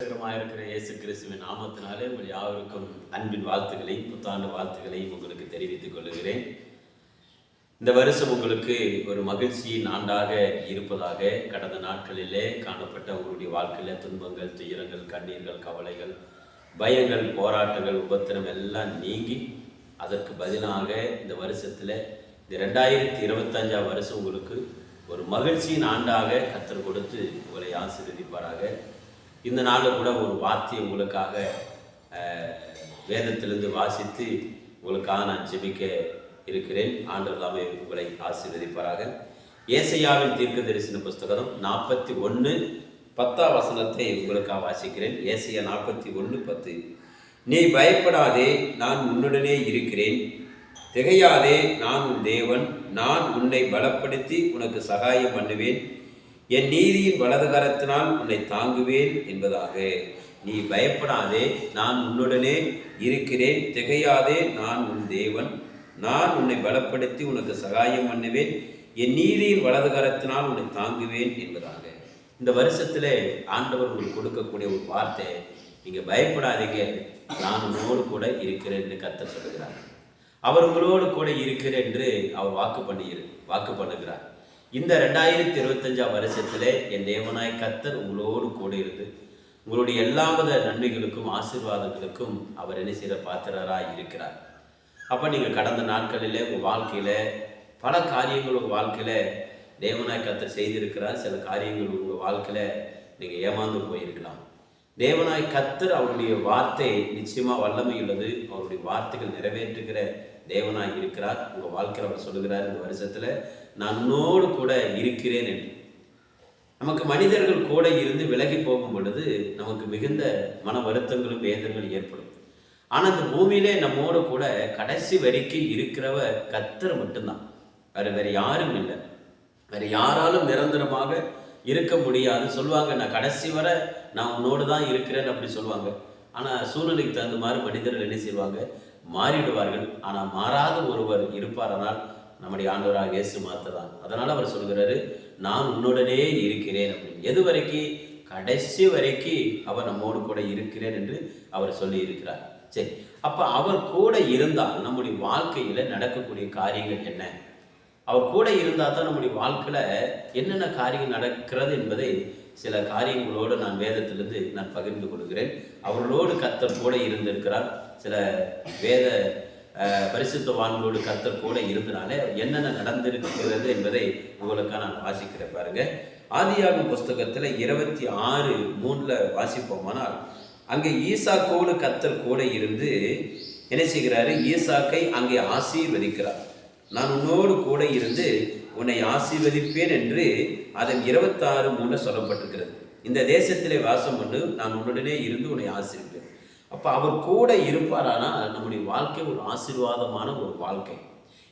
இருக்கிற இயேசு கிறிஸ்துவின் நாமத்தினாலே உங்கள் யாவருக்கும் அன்பின் வாழ்த்துக்களை புத்தாண்டு வாழ்த்துக்களை உங்களுக்கு தெரிவித்துக் கொள்கிறேன். இந்த வருஷம் உங்களுக்கு ஒரு மகிழ்ச்சியின் ஆண்டாக இருப்பதாக கடந்த நாட்களிலே காணப்பட்ட உங்களுடைய வாழ்க்கையில துன்பங்கள் துயரங்கள் கண்ணீர்கள் கவலைகள் பயங்கள் போராட்டங்கள் உபத்திரம் எல்லாம் நீங்கி அதற்கு பதிலாக இந்த வருஷத்தில் இந்த ரெண்டாயிரத்தி இருபத்தஞ்சாம் வருஷம் உங்களுக்கு ஒரு மகிழ்ச்சியின் ஆண்டாக கத்தர் கொடுத்து உங்களை ஆசீர்வதிப்பாராக. இந்த நாளில் கூட ஒரு வார்த்தையை உங்களுக்காக வேதத்திலிருந்து வாசித்து உங்களுக்காக நான் ஜெபிக்க இருக்கிறேன். ஆண்டு தாமே உங்களை ஆசீர்வதிப்பாராக. ஏசையாவின் தீர்க்க தரிசன புஸ்தகம் நாற்பத்தி ஒன்று பத்தாம் வசனத்தை உங்களுக்காக வாசிக்கிறேன். ஏசையா நாற்பத்தி ஒன்று பத்து. நீ பயப்படாதே நான் உன்னுடனே இருக்கிறேன். திகையாதே நான் உன் தேவன். நான் உன்னை பலப்படுத்தி உனக்கு சகாயம் பண்ணுவேன். என் நீதியின் வலது கரத்தினால் உன்னை தாங்குவேன் என்பதாக. நீ பயப்படாதே நான் உன்னுடனே இருக்கிறேன். திகையாதே நான் உன் தேவன். நான் உன்னை பலப்படுத்தி உனக்கு சகாயம் பண்ணுவேன். என் நீதியின் வலது கரத்தினால் உன்னை தாங்குவேன் என்பதாக. இந்த வருஷத்தில் ஆண்டவர் உங்களுக்கு கொடுக்கக்கூடிய ஒரு வார்த்தை. நீங்கள் பயப்படாதீங்க. நான் உன்னோடு கூட இருக்கிறேன் என்று கத்த சொல்லுகிறார். அவர் உங்களோடு கூட இருக்கிறேன் என்று அவர் வாக்கு பண்ணி வாக்கு பண்ணுகிறார். இந்த ரெண்டாயிரத்தி இருபத்தஞ்சாம் வருஷத்திலே என் தேவனாய் கத்தர் உங்களோடு கூட இருந்து உங்களுடைய எல்லா வித நன்மைகளுக்கும் ஆசீர்வாதங்களுக்கும் அவர் என்ன செய்கிற பாத்திரராக இருக்கிறார். அப்போ நீங்கள் கடந்த நாட்களிலே உங்கள் வாழ்க்கையில் பல காரியங்கள் உங்கள் வாழ்க்கையில் தேவனாய் கத்தர் செய்திருக்கிறார். சில காரியங்கள் உங்கள் வாழ்க்கையில் நீங்கள் ஏமாந்து போயிருக்கலாம். தேவனாய் கத்தர் அவருடைய வார்த்தை நிச்சயமாக வல்லமை உள்ளது. அவருடைய வார்த்தைகள் நிறைவேற்றுகிற தேவனாய் இருக்கிறார். உங்கள் வாழ்க்கையில் அவர் சொல்லுகிறார் இந்த வருஷத்தில் நான் உன்னோடு கூட இருக்கிறேன் என்று. நமக்கு மனிதர்கள் கூட இருந்து விலகி போகும் பொழுது நமக்கு மிகுந்த மன வருத்தங்களும் வேதங்களும் ஏற்படும். ஆனால் இந்த பூமியிலே நம்மோடு கூட கடைசி வரைக்கும் இருக்கிறவ கத்தர் மட்டும்தான். வேறு வேறு யாரும் இல்லை. வேறு யாராலும் நிரந்தரமாக இருக்க முடியாது. சொல்லுவாங்க நான் கடைசி வரை நான் உன்னோடு தான் இருக்கிறேன் அப்படி சொல்லுவாங்க. ஆனால் சூழ்நிலைக்கு தகுந்த மாதிரி மனிதர்கள் என்ன செய்வாங்க? மாறிடுவார்கள். ஆனால் மாறாத ஒருவர் இருப்பாரானால் நம்முடைய ஆண்டவராக இயேசு மாத்ததான் அதனால் அவர் சொல்கிறாரு நான் உன்னுடனே இருக்கிறேன் அப்படின்னு. எது வரைக்கும் கடைசி வரைக்கும் அவர் நம்மோடு கூட இருக்கிறேன் என்று அவர் சொல்லி இருக்கிறார் சரி அப்போ அவர் கூட இருந்தால் நம்முடைய வாழ்க்கையில் நடக்கக்கூடிய காரியங்கள் என்ன? அவர் கூட இருந்தால் தான் நம்முடைய வாழ்க்கையில் என்னென்ன காரியங்கள் நடக்கிறது என்பதை சில காரியங்களோடு நான் வேதத்திலிருந்து நான் பகிர்ந்து கொள்கிறேன். அவர்களோடு கத்தர் கூட இருந்திருக்கிறார். சில வேத பரிசுத்தவான்களோடு கர்த்தர் கூட இருந்தனால என்னென்ன நடந்திருக்கிறது என்பதை உங்களுக்காக நான் வாசிக்கிறேன் பாருங்க. ஆதியாகும் புஸ்தகத்தில் இருபத்தி ஆறு மூணில் வாசிப்போமானால் அங்கே ஈசாக்கோடு கத்தர் கூட இருந்து என்ன செய்கிறாரு? ஈசாக்கை அங்கே ஆசீர்வதிக்கிறார். நான் உன்னோடு கூட இருந்து உன்னை ஆசீர்வதிப்பேன் என்று அதன் இருபத்தாறு மூணு சொல்லப்பட்டிருக்கிறது. இந்த தேசத்திலே வாசம் கொண்டு நான் உன்னுடனே இருந்து உன்னை ஆசீர்வேன் அப்போ அவர் கூட இருப்பாரானால் நம்முடைய வாழ்க்கை ஒரு ஆசீர்வாதமான ஒரு வாழ்க்கை.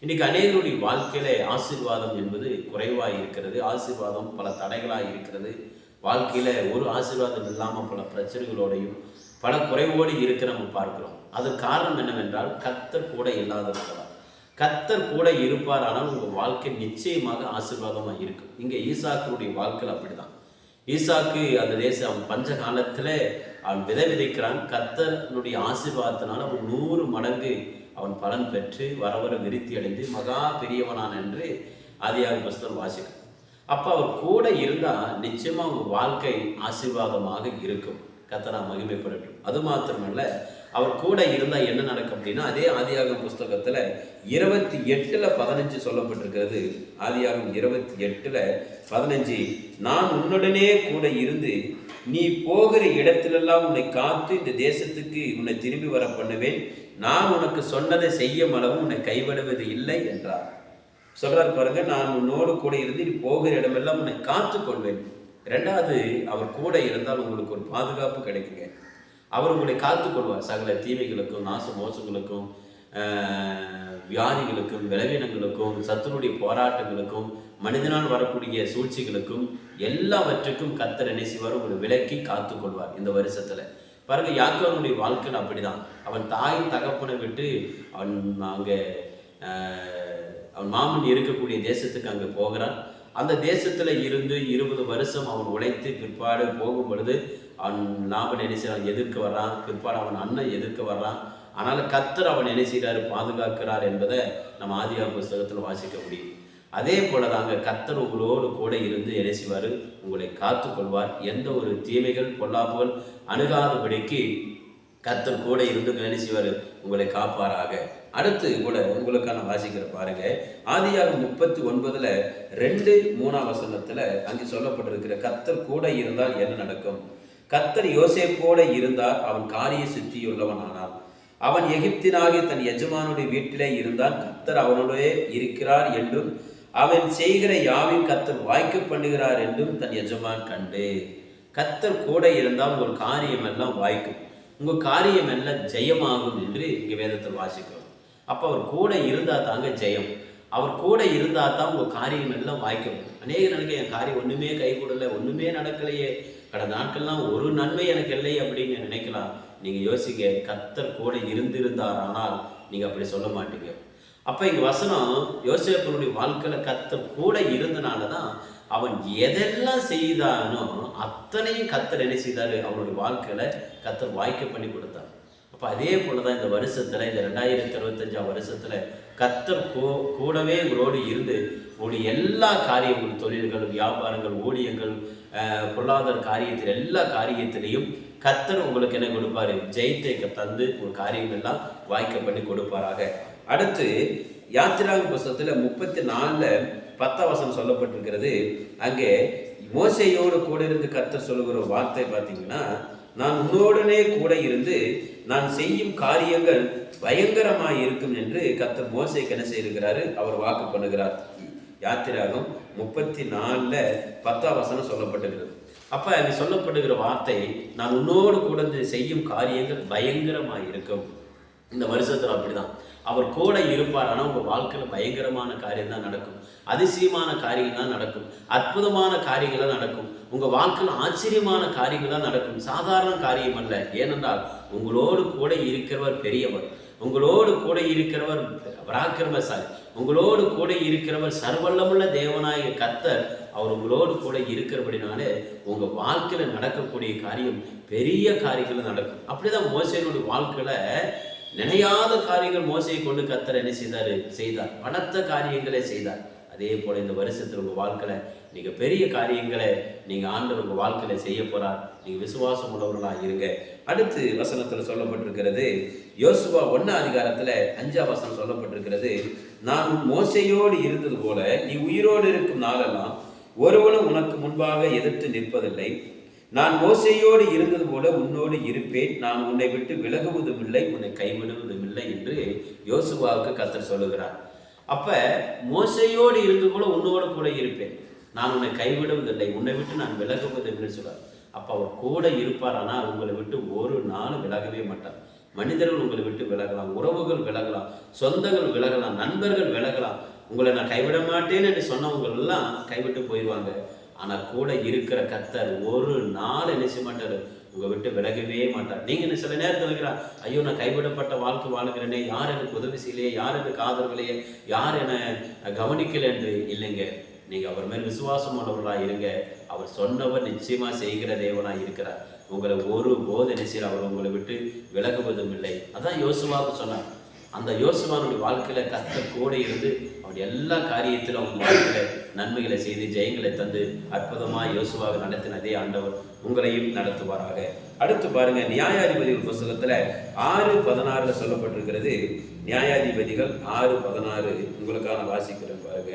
இன்றைக்கி அநேகருடைய வாழ்க்கையில் ஆசீர்வாதம் என்பது குறைவாக இருக்கிறது. ஆசீர்வாதம் பல தடைகளாக இருக்கிறது. வாழ்க்கையில் ஒரு ஆசீர்வாதம் இல்லாமல் பல பிரச்சனைகளோடையும் பல குறைவோடு இருக்க நம்ம பார்க்கிறோம். அது காரணம் என்னவென்றால் கத்தர் கூட இல்லாதவர்களால் கத்தர் கூட இருப்பார் ஆனால் உங்கள் வாழ்க்கை நிச்சயமாக ஆசீர்வாதமாக இருக்கும். இங்கே ஈசாக்குடைய வாழ்க்கையில் அப்படிதான். ஈசாக்கு அந்த தேசம் பஞ்ச காலத்தில் அவன் விதை விதைக்கிறான். கத்தனுடைய ஆசீர்வாதத்தினால் அவன் நூறு மடங்கு அவன் பலன் பெற்று வர வர விருத்தி அடைந்து மகா பெரியவனான் என்று ஆதியாக புஸ்தகம் வாசிக்கும். அப்போ அவர் கூட இருந்தால் நிச்சயமாக அவங்க வாழ்க்கை ஆசீர்வாதமாக இருக்கும். கத்தனா மகிமைப்படட்டும். அது மாத்திரமல்ல அவர் கூட இருந்தால் என்ன நடக்கும் அப்படின்னா அதே ஆதியாகம் புஸ்தகத்தில் இருபத்தி எட்டில் பதினஞ்சு சொல்லப்பட்டிருக்கிறது. ஆதியாகம் இருபத்தி எட்டில் பதினஞ்சு நான் உன்னுடனே கூட இருந்து நீ போகிற இடத்திலெல்லாம் உன்னை காத்து இந்த தேசத்துக்கு உன்னை திரும்பி வர பண்ணுவேன். நான் உனக்கு சொன்னதை செய்யும் அளவு உன்னை கைவிடுவது இல்லை என்றார். சொல்றார் பாருங்க நான் உன்னோடு கூட இருந்து நீ போகிற இடமெல்லாம் உன்னை காத்து கொள்வேன். ரெண்டாவது அவர் கூட இருந்தால் உங்களுக்கு ஒரு பாதுகாப்பு கிடைக்குங்க. அவர் உங்களை காத்துக்கொள்வார் சகல தீமைகளுக்கும் நாச மோசங்களுக்கும் வியாதிகளுக்கும் விளைவினங்களுக்கும் சத்துருடைய போராட்டங்களுக்கும் மனிதனால் வரக்கூடிய சூழ்ச்சிகளுக்கும் எல்லாவற்றுக்கும் கத்தர் என்ன செய்வார்? உங்களை விலக்கி காத்துக்கொள்வார் இந்த வருஷத்துல. பாருங்க யாக்கோனுடைய வாழ்க்கையில் அப்படிதான். அவன் தாய் தகப்பனை விட்டு அவன் அங்கே அவன் மாமன் இருக்கக்கூடிய தேசத்துக்கு அங்கே போகிறான். அந்த தேசத்துல இருந்து இருபது வருஷம் அவன் உழைத்து பிற்பாடு போகும் பொழுது அவன் லாபன் என்ன எதிர்க்க வர்றான். பிற்பாடு அவன் அண்ணன் எதிர்க்க வர்றான். ஆனால் கத்தர் அவன் என்ன செய்கிறாரு பாதுகாக்கிறார் என்பதை நம்ம ஆதியா புஸ்தகத்தில் வாசிக்க முடியும். அதே போல தாங்க கத்தர் உங்களோடு கூட இருந்து என்ன செய்வார்? உங்களை காத்துக்கொள்வார். எந்த ஒரு தீமைகள் பொல்லாப்புகள் அணுகாதபடிக்கு கத்தர் கூட இருந்து என்ன செய்வார்? உங்களை காப்பாராக. அடுத்து கூட உங்களுக்கான வாசிக்கிற பாருங்க. ஆதியாக முப்பத்தி ஒன்பதுல ரெண்டு மூணாம் வசனத்துல அங்கே சொல்லப்பட்டிருக்கிற கத்தர் கூட இருந்தால் என்ன நடக்கும்? கத்தர் யோசேப்போட இருந்தால் அவன் காரிய சுற்றியுள்ளவன் ஆனான் அவன் எகிப்தினாகிய தன் எஜமானுடைய வீட்டிலே இருந்தால் கத்தர் அவனுடைய இருக்கிறார் என்றும் அவன் செய்கிற யாவையும் கத்தர் வாய்க்க பண்ணுகிறார் என்றும் தன் எஜமான் கண்டு. கத்தர் கூட இருந்தால் உங்கள் காரியம் எல்லாம் வாய்க்கும். உங்கள் காரியம் எல்லாம் ஜெயமாகும் என்று இங்கே வேதத்தில் வாசிக்கிறோம். அப்போ அவர் கூட இருந்தால் தாங்க ஜெயம். அவர் கூட இருந்தால் தான் உங்கள் காரியம் எல்லாம் வாய்க்கும். அநேக நினைக்க என் காரியம் ஒன்றுமே கை கூடலை ஒன்றுமே நடக்கலையே. கடந்த நாட்கள்லாம் ஒரு நன்மை எனக்கு இல்லை அப்படின்னு நினைக்கலாம். நீங்கள் யோசிக்க கத்தர் கூட இருந்திருந்தார் ஆனால் நீங்கள் அப்படி சொல்ல மாட்டீங்க. அப்போ இங்கே வசனம் யோசேப்பனுடைய வாழ்க்கையில் கத்தர் கூட இருந்தனால தான் அவன் எதெல்லாம் செய்தானோ அத்தனையும் கத்தர் என்ன செய்தார்? அவனுடைய வாழ்க்கையில் கத்தர் வாய்க்க பண்ணி கொடுத்தார். அப்போ அதே போல தான் இந்த வருஷத்தில் இந்த ரெண்டாயிரத்தி இருபத்தஞ்சாம் வருஷத்தில் கத்தர் கூ கூடவே உங்களோடு இருந்து உங்களுடைய எல்லா காரியங்கள் தொழில்கள் வியாபாரங்கள் ஊழியங்கள் பொருளாதார காரியத்தில் எல்லா காரியத்திலையும் கத்தர் உங்களுக்கு என்ன கொடுப்பாரு? ஜெயத்தை தந்து ஒரு காரியங்கள்லாம் வாய்க்க பண்ணி கொடுப்பாராக. அடுத்து யாத்திராங்க புஸ்தகத்தில் முப்பத்தி நாலில் பத்தாம் சொல்லப்பட்டிருக்கிறது. அங்கே மோசையோடு கூட இருந்து கத்த சொல்லுகிற வார்த்தை பார்த்தீங்கன்னா நான் உன்னோடனே கூட இருந்து நான் செய்யும் காரியங்கள் பயங்கரமாக இருக்கும் என்று கத்த மோசைக்கு என்ன செய்திருக்கிறாரு? அவர் வாக்கு பண்ணுகிறார். யாத்திராகம் முப்பத்தி நாலில் பத்தாம் வசனம் சொல்லப்பட்டுகிறது அப்போ அங்கே சொல்லப்படுகிற வார்த்தை நான் உன்னோடு கூட இருந்து செய்யும் காரியங்கள் பயங்கரமாக இருக்கும். இந்த வருஷத்தில் அப்படிதான். அவர் கூட இருப்பார் ஆனால் உங்கள் வாழ்க்கையில் பயங்கரமான காரியம் தான் நடக்கும். அதிசயமான காரியம் தான் நடக்கும். அற்புதமான காரியங்கள் தான் நடக்கும். உங்கள் வாழ்க்கையில் ஆச்சரியமான காரியங்கள் தான் நடக்கும். சாதாரண காரியம் அல்ல. ஏனென்றால் உங்களோடு கூட இருக்கிறவர் பெரியவர். உங்களோடு கூட இருக்கிறவர் பராக்கிரமசாலி. உங்களோடு கூட இருக்கிறவர் சர்வல்லமுள்ள தேவனாய கத்தர் அவர் உங்களோடு கூட இருக்கிறபடினாலே உங்கள் வாழ்க்கையில் நடக்கக்கூடிய காரியம் பெரிய காரியங்கள் நடக்கும். அப்படிதான் மோசையினுடைய வாழ்க்கையில நினையாத காரியங்கள் மோசையை கொண்டு கத்தர் என்ன செய்தார்? செய்தார். பணத்த காரியங்களை செய்தார். அதே போல இந்த வருஷத்தில் உங்கள் வாழ்க்கையில நீங்க பெரிய காரியங்களை நீங்க ஆண்டவர் உங்க வாழ்க்கையில செய்ய போறார். நீங்க விசுவாசம் உள்ளவர்களாக இருங்க. அடுத்து வசனத்துல சொல்லப்பட்டிருக்கிறது யோசுவா ஒன்னா அதிகாரத்துல அஞ்சாம் வசனம் சொல்லப்பட்டிருக்கிறது நான் மோசையோடு இருந்தது போல நீ உயிரோடு இருக்கும் நாளெல்லாம் ஒருவனும் உனக்கு முன்பாக எதிர்த்து நிற்பதில்லை. நான் மோசையோடு இருந்தது போல உன்னோடு இருப்பேன். நான் உன்னை விட்டு விலகுவதும் இல்லை உன்னை கைவிடுவதும் இல்லை என்று யோசுவாவுக்கு கத்தர் சொல்லுகிறார். அப்ப மோசையோடு இருந்தது போல உன்னோட கூட இருப்பேன். நான் உன்னை கைவிடுவதில்லை உன்னை விட்டு நான் விலகுவது என்று சொல்றார். அப்ப அவர் கூட இருப்பார் ஆனால் உங்களை விட்டு ஒரு நாளும் விலகவே மாட்டார். மனிதர்கள் உங்களை விட்டு விலகலாம் உறவுகள் விலகலாம் சொந்தங்கள் விலகலாம் நண்பர்கள் விலகலாம். உங்களை நான் கைவிட மாட்டேன்னு என்று சொன்னவங்க எல்லாம் கைவிட்டு போயிடுவாங்க. ஆனால் கூட இருக்கிற கத்தர் ஒரு நாள் என்ன செய்ய மாட்டார்? உங்கள் விட்டு விலகவே மாட்டார். நீங்கள் என்ன சில நேரத்தில் இருக்கிறா ஐயோ நான் கைவிடப்பட்ட வாழ்க்கை வாழ்கிறேனே யார் எனக்கு உதவி செய்யலையே யார் எனக்கு ஆதரவில்லையே யார் என்னை கவனிக்கலை என்று இல்லைங்க. நீங்கள் அவர் மேல் விசுவாசம் உள்ளவர்களாக இருங்க. அவர் சொன்னவர் நிச்சயமாக செய்கிற தேவனாக இருக்கிறார். உங்களை ஒரு போது நிச்சயம் அவர் உங்களை விட்டு விலகுவதும் இல்லை. அதான் யோசுவாவுக்கு சொன்னார். அந்த யோசுவானுடைய வாழ்க்கையில் கத்த கூட இருந்து அவன் எல்லா காரியத்திலும் அவங்க வாழ்க்கையில் நன்மைகளை செய்து ஜெயங்களை தந்து அற்புதமாக யோசுவாக நடத்தின அதே ஆண்டவர் உங்களையும் நடத்துவாராக. அடுத்து பாருங்க நியாயாதிபதிகள் புஸ்தகத்துல ஆறு பதினாறுல சொல்லப்பட்டிருக்கிறது. நியாயாதிபதிகள் ஆறு பதினாறு உங்களுக்கான வாசிக்கிறேன் பாருங்க.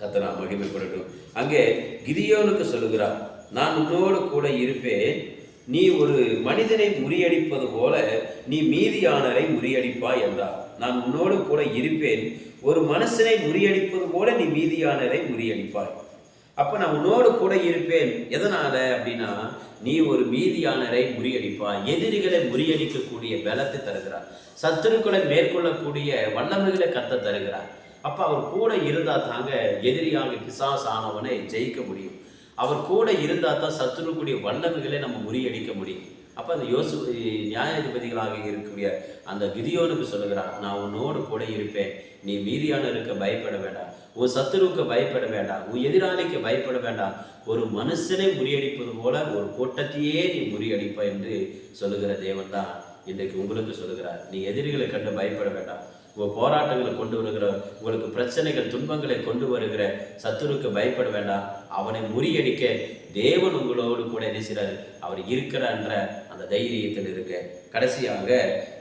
கத்தனா மகிமைப்படட்டும். அங்கே கிரியோனுக்கு சொல்லுகிறார் நான் உன்னோடு கூட இருப்பேன். நீ ஒரு மனிதனை முறியடிப்பது போல நீ மீதியானரை முறியடிப்பாய் என்றார். நான் உன்னோடு கூட இருப்பேன். ஒரு மனுஷனை முறியடிப்பது போல நீ மீதியானரை முறியடிப்பாய். அப்ப நான் உன்னோடு கூட இருப்பேன். எதனால அப்படின்னா நீ ஒரு மீதியானரை முறியடிப்பாய். எதிரிகளை முறியடிக்கக்கூடிய பலத்தை தருகிறார். சத்துருக்களை மேற்கொள்ளக்கூடிய வல்லமைகளை கத்த தருகிறார். அப்ப அவர் கூட இருந்தா தாங்க எதிரியாக பிசாஸ் ஆனவனை ஜெயிக்க முடியும். அவர் கூட இருந்தா தான் சத்துருக்குடைய வல்லமைகளை நம்ம முறியடிக்க முடியும். அப்ப அந்த யோசு நியாயாதிபதிகளாக இருக்கக்கூடிய அந்த விதியோனுக்கு சொல்லுகிறார் நான் உன்னோடு கூட இருப்பேன். நீ மீதியானருக்கு பயப்பட வேண்டாம். உன் சத்துருவுக்கு பயப்பட வேண்டாம். உன் எதிராளிக்கு பயப்பட வேண்டாம். ஒரு மனுஷனை முறியடிப்பது போல ஒரு கூட்டத்தையே நீ முறியடிப்ப என்று சொல்லுகிற தேவன் தான் இன்றைக்கு உங்களுக்கு சொல்லுகிறார். நீ எதிரிகளை கண்டு பயப்பட வேண்டாம். உங்கள் போராட்டங்களை கொண்டு வருகிற உங்களுக்கு பிரச்சனைகள் துன்பங்களை கொண்டு வருகிற சத்துருக்கு பயப்பட வேண்டாம். அவனை முறியடிக்க தேவன் உங்களோடு கூட என்ன செய்கிறார் அவர் இருக்கிறான்ற அந்த தைரியத்தில் இருக்க கடைசியாக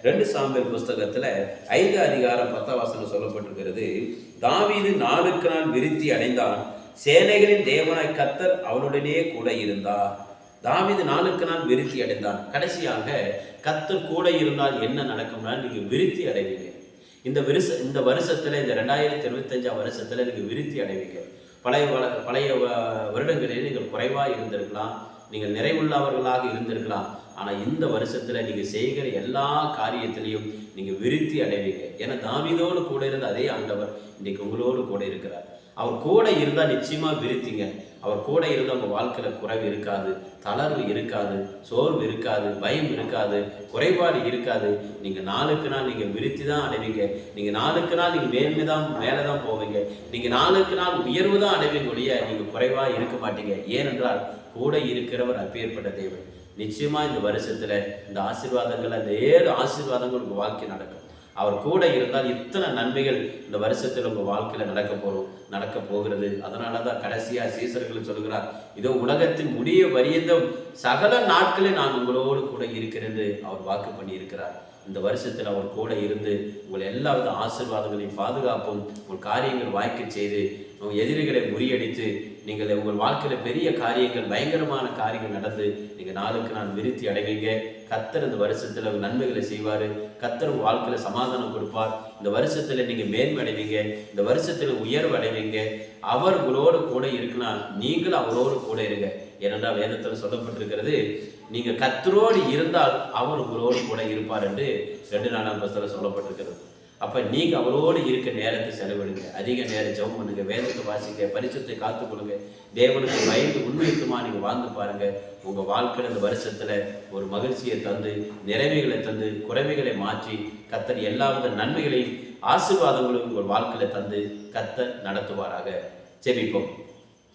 ரெண்டு சாம்பல் புஸ்தகத்தில் ஐந்து அதிகாரம் பத்தாம் வசனம் சொல்லப்பட்டிருக்கிறது தாவீது நாளுக்கு நாள் விருத்தி அடைந்தான். சேனைகளின் தேவனாய் கத்தர் அவனுடனே கூட இருந்தார். தாவிது நாளுக்கு நாள் விருத்தி அடைந்தான். கடைசியாக கத்தர் கூட இருந்தால் என்ன நடக்கும்னா நீங்கள் விருத்தி அடைவீங்க. இந்த விருச இந்த வருஷத்தில் இந்த ரெண்டாயிரத்தி இருபத்தஞ்சாம் வருஷத்தில் நீங்கள் விருத்தி அடைவீங்க. பழைய வள- பழைய வருடங்களில் நீங்கள் குறைவாக இருந்திருக்கலாம். நீங்கள் நிறைவுள்ளவர்களாக இருந்திருக்கலாம். ஆனால் இந்த வருஷத்தில் நீங்கள் செய்கிற எல்லா காரியத்திலையும் நீங்கள் விருத்தி அடைவீங்க. ஏன்னா தாவிதோடு கூட இருந்த அதே ஆண்டவர் இன்றைக்கு உங்களோடு கூட இருக்கிறார். அவர் கூட இருந்தால் நிச்சயமாக விருத்திங்க. அவர் கூட இருந்தால் உங்க வாழ்க்கையில் குறைவு இருக்காது தளர்வு இருக்காது சோர்வு இருக்காது பயம் இருக்காது குறைபாடு இருக்காது. நீங்கள் நாளுக்கு நாள் நீங்கள் விருத்தி தான் அடைவீங்க. நீங்கள் நாளுக்கு நாள் நீங்கள் மேன்மை தான் மேலே தான் போவீங்க. நீங்கள் நாளுக்கு நாள் உயர்வு தான் அடைவீங்க ஒழிய நீங்கள் குறைவாக இருக்க மாட்டீங்க. ஏனென்றால் கூட இருக்கிறவர் அப்பேற்பட்ட தேவன். நிச்சயமா இந்த வருஷத்துல இந்த ஆசீர்வாதங்கள் அந்த ஏழு ஆசீர்வாதங்கள் உங்க வாழ்க்கை நடக்கும். அவர் கூட இருந்தால் இத்தனை நன்மைகள் இந்த வருஷத்தில் உங்க வாழ்க்கையில நடக்க போறோம் நடக்க போகிறது. அதனால தான் கடைசியா சீசர்கள் சொல்கிறார் இதோ உலகத்தின் முடிய வரியந்தம் சகல நாட்களில் நான் உங்களோடு கூட இருக்கிறது அவர் வாக்கு பண்ணி இருக்கிறார் இந்த வருஷத்தில் அவர் கூட இருந்து உங்கள் எல்லா ஆசிர்வாதங்களையும் ஆசீர்வாதங்களையும் பாதுகாப்பும் உங்கள் காரியங்கள் வாய்க்க செய்து உங்கள் எதிரிகளை முறியடித்து நீங்கள் உங்கள் வாழ்க்கையில் பெரிய காரியங்கள் பயங்கரமான காரியங்கள் நடந்து நீங்கள் நாளுக்கு நான் விருத்தி அடைவீங்க. கத்தர் இந்த வருஷத்தில் நன்மைகளை செய்வார். கத்தர் உங்கள் வாழ்க்கையில் சமாதானம் கொடுப்பார். இந்த வருஷத்தில் நீங்கள் மேன்மடைவீங்க இந்த வருஷத்தில் உயர்வு அடைவீங்க. அவர் உங்களோடு கூட இருக்குன்னா நீங்களும் அவரோடு கூட இருங்க. ஏனென்றால் வேதத்தில் சொல்லப்பட்டிருக்கிறது நீங்க கத்தரோடு இருந்தால் அவர் உங்களோடு கூட இருப்பார் என்று ரெண்டு நாலாம் புஸ்தகம் சொல்லப்பட்டிருக்கிறது. அப்ப நீங்க அவரோடு இருக்க நேரத்தை செலவிடுங்க. அதிக நேரம் ஜெபம் பண்ணுங்க. வேதத்தை வாசிங்க. பரிசுத்தை காத்துக்கொள்ளுங்க தேவனுக்கு பயந்து உண்மைத்துமா நீங்க வாழ்ந்து பாருங்க. உங்க வாழ்க்கையில இந்த வருஷத்துல ஒரு மகிழ்ச்சியை தந்து நிறைவுகளை தந்து குறைவைகளை மாற்றி கத்தர் எல்லாவித நன்மைகளையும் ஆசீர்வாதங்களும் உங்கள் வாழ்க்கையில தந்து கத்தர் நடத்துவாராக. ஜெபிப்போம்.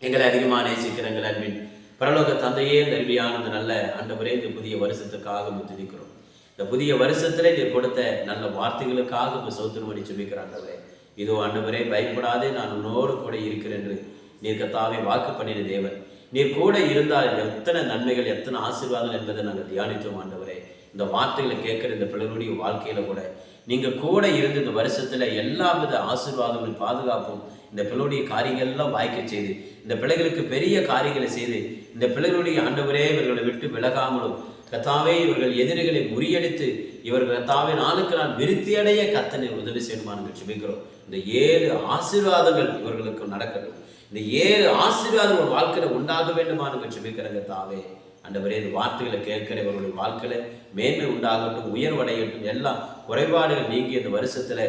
எங்களை அதிகமாக நேசிக்கிற எங்கள் அன்பின் பரலோக தந்தையே இந்த அருமையான இந்த நல்ல அண்டவரே இந்த புதிய வருஷத்துக்காக துதிக்கிறோம். இந்த புதிய வருஷத்துல நீர் கொடுத்த நல்ல வார்த்தைகளுக்காக இப்போ சோத்திரமணி சுமிக்கிற ஆண்டவரே. இதோ ஆண்டவரே பயப்படாதே நான் உன்னோடு கூட இருக்கிறேன் என்று நீர் கத்தாவே வாக்கு பண்ணின தேவன். நீர் கூட இருந்தால் எத்தனை நன்மைகள் எத்தனை ஆசீர்வாதம் என்பதை நாங்கள் தியானித்தோம் ஆண்டவரே. இந்த வார்த்தைகளை கேட்குற இந்த பிள்ளைகளுடைய வாழ்க்கையில கூட நீங்கள் கூட இருந்து இந்த வருஷத்துல எல்லா வித ஆசீர்வாதங்களும் பாதுகாப்பும் இந்த பிள்ளையுடைய காரியங்கள் எல்லாம் வாய்க்க செய்து இந்த பிள்ளைகளுக்கு பெரிய காரியங்களை செய்து இந்த பிள்ளைகளுடைய ஆண்டவரே இவர்களை விட்டு விலகாமலும் கத்தாவே இவர்கள் எதிரிகளை முறியடித்து இவர்கள் கத்தாவே நாளுக்கு நாள் விருத்தியடைய கத்தனை உதவி செய்யணுமான்னு ஜெபிக்கிறோம் இந்த ஏழு ஆசீர்வாதங்கள் இவர்களுக்கு நடக்கட்டும். இந்த ஏழு ஆசீர்வாதங்கள் வாழ்க்கையில உண்டாக வேண்டுமானு ஜெபிக்கிறங்க தாவே ஆண்டவரே இந்த வார்த்தைகளை கேட்கிற இவர்களுடைய வாழ்க்கையில மேன்மை உண்டாகட்டும் உயர்வடையட்டும் எல்லாம் குறைபாடுகள் நீங்கி இந்த வருஷத்துல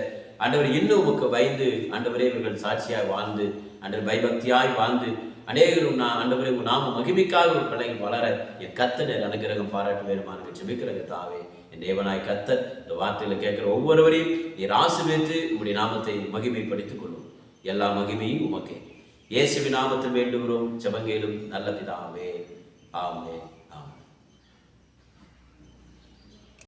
ஆண்டவர் இன்னும் உமக்கு பயந்து ஆண்டவரே இவர்கள் சாட்சியாய் வாழ்ந்து ஆண்டவர் பயபக்தியாய் வாழ்ந்து அநேகரும் நான் ஆண்டவரே உங்க நாம மகிமைக்காக ஒரு பிள்ளைகள் வளர என் கத்தனர் அனுகிரகம் பாராட்டு வேணுமானு ஜெபிக்கிறங்க தாவே. என் தேவனாய் கத்தர் இந்த வார்த்தையில் கேட்கிற ஒவ்வொருவரையும் நீர் ஆசிர்வித்து உங்களுடைய நாமத்தை மகிமைப்படுத்திக் கொள்ளும். எல்லா மகிமையும் உமக்கே. இயேசுவி நாமத்தில் வேண்டுகிறோம். ஜெபங்கேலும் நல்ல பிதாவே. ஆமே